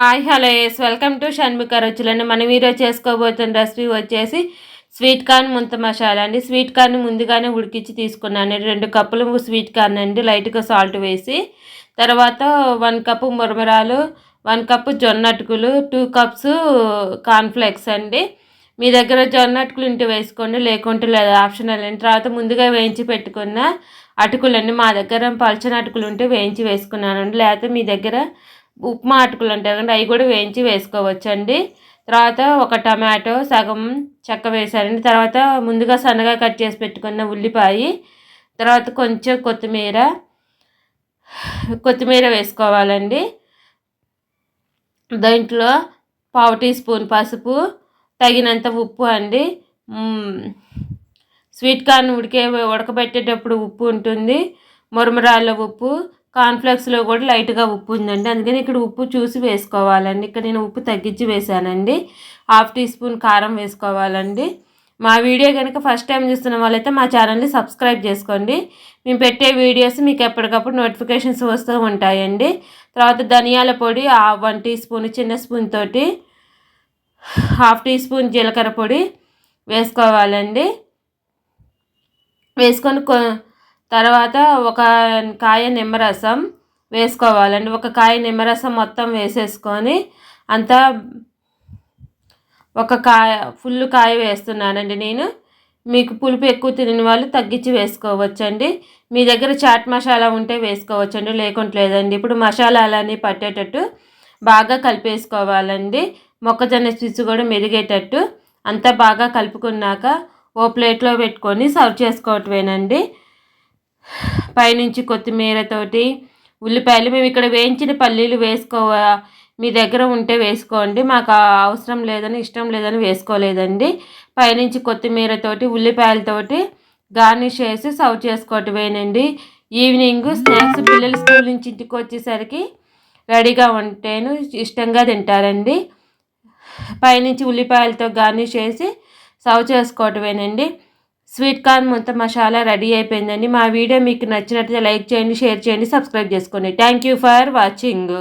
Hi hello yes welcome to Shanmukha రుచులండి మనం ఈరోజు చేసుకోబోతున్న రెసిపీ వచ్చేసి స్వీట్ కార్న్ ముంత మసాలా అండి. స్వీట్ కార్న్ ముందుగానే ఉడికించి తీసుకున్నాను. రెండు కప్పులు స్వీట్ కార్న్ అండి. లైట్గా సాల్ట్ వేసి తర్వాత వన్ కప్పు మురమరాలు వన్ కప్పు జొన్న అటుకులు టూ కప్స్ కార్న్ఫ్లెక్స్ అండి. మీ దగ్గర జొన్న అటుకులు ఉంటే వేసుకోండి లేకుంటే లేదా ఆప్షనల్ అండి. తర్వాత ముందుగా వేయించి పెట్టుకున్న అటుకులండి మా దగ్గర పల్చని అటుకులు ఉంటే వేయించి వేసుకున్నానండి లేకపోతే మీ దగ్గర ఉప్మా అటుకులు ఉంటాయి కదండి అవి కూడా వేయించి వేసుకోవచ్చండి. తర్వాత ఒక టమాటో సగం చెక్క వేసారండి తర్వాత ముందుగా సన్నగా కట్ చేసి పెట్టుకున్న ఉల్లిపాయ తర్వాత కొంచెం కొత్తిమీర కొత్తిమీర వేసుకోవాలండి. దాంట్లో పావు టీ స్పూన్ పసుపు తగినంత ఉప్పు అండి. స్వీట్ కార్న్ ఉడికే ఉడకబెట్టేటప్పుడు ఉప్పు ఉంటుంది. మురమరాళ్ళ ఉప్పు కార్న్ఫ్లెక్స్లో కూడా లైట్గా ఉప్పు ఉందండి. అందుకని ఇక్కడ ఉప్పు చూసి వేసుకోవాలండి. ఇక్కడ నేను ఉప్పు తగ్గించి వేసానండి హాఫ్ టీ స్పూన్ కారం వేసుకోవాలండి. మా వీడియో కనుక ఫస్ట్ టైం చూస్తున్న వాళ్ళైతే మా ఛానల్ని సబ్స్క్రైబ్ చేసుకోండి. మేము పెట్టే వీడియోస్ మీకు ఎప్పటికప్పుడు నోటిఫికేషన్స్ వస్తూ ఉంటాయండి. తర్వాత ధనియాల పొడి వన్ టీ స్పూన్ చిన్న స్పూన్ తోటి హాఫ్ టీ స్పూన్ జీలకర్ర పొడి వేసుకోవాలండి. వేసుకొని తర్వాత ఒక కాయ నిమ్మరసం వేసుకోవాలండి. ఒక కాయ నిమ్మరసం మొత్తం వేసేసుకొని అంతా ఒక కాయ ఫుల్ కాయ వేస్తున్నానండి నేను. మీకు పులుపు ఎక్కువ తినని వాళ్ళు తగ్గించి వేసుకోవచ్చండి. మీ దగ్గర చాట్ మసాలా ఉంటే వేసుకోవచ్చండి లేకుంటే లేదండి. ఇప్పుడు మసాలాలన్నీ పట్టేటట్టు బాగా కలిపేసుకోవాలండి. మొక్కజొన్న స్విచ్ కూడా మెరిగేటట్టు అంతా బాగా కలుపుకున్నాక ఓ ప్లేట్లో పెట్టుకొని సర్వ్ చేసుకోవటమేనండి. పైనుంచి కొత్తిమీరతోటి ఉల్లిపాయలు. మేము ఇక్కడ వేయించిన పల్లీలు వేసుకోవ మీ దగ్గర ఉంటే వేసుకోండి. మాకు అవసరం లేదని ఇష్టం లేదని వేసుకోలేదండి. పైనుంచి కొత్తిమీరతోటి ఉల్లిపాయలతోటి గార్నిష్ చేసి సర్వ్ చేసుకోవటమేనండి. ఈవినింగ్ స్నాక్స్ పిల్లలు స్కూల్ నుంచి ఇంటికి వచ్చేసరికి రెడీగా ఉంటేను ఇష్టంగా తింటారండి. పైనుంచి ఉల్లిపాయలతో గార్నిష్ చేసి సర్వ్ చేసుకోవటమేనండి. స్వీట్ కార్న్ మొత్తం మసాలా రెడీ అయిపోయిందండి. మా వీడియో మీకు నచ్చినట్లయితే లైక్ చేయండి షేర్ చేయండి సబ్స్క్రైబ్ చేసుకోండి. Thank you for watching.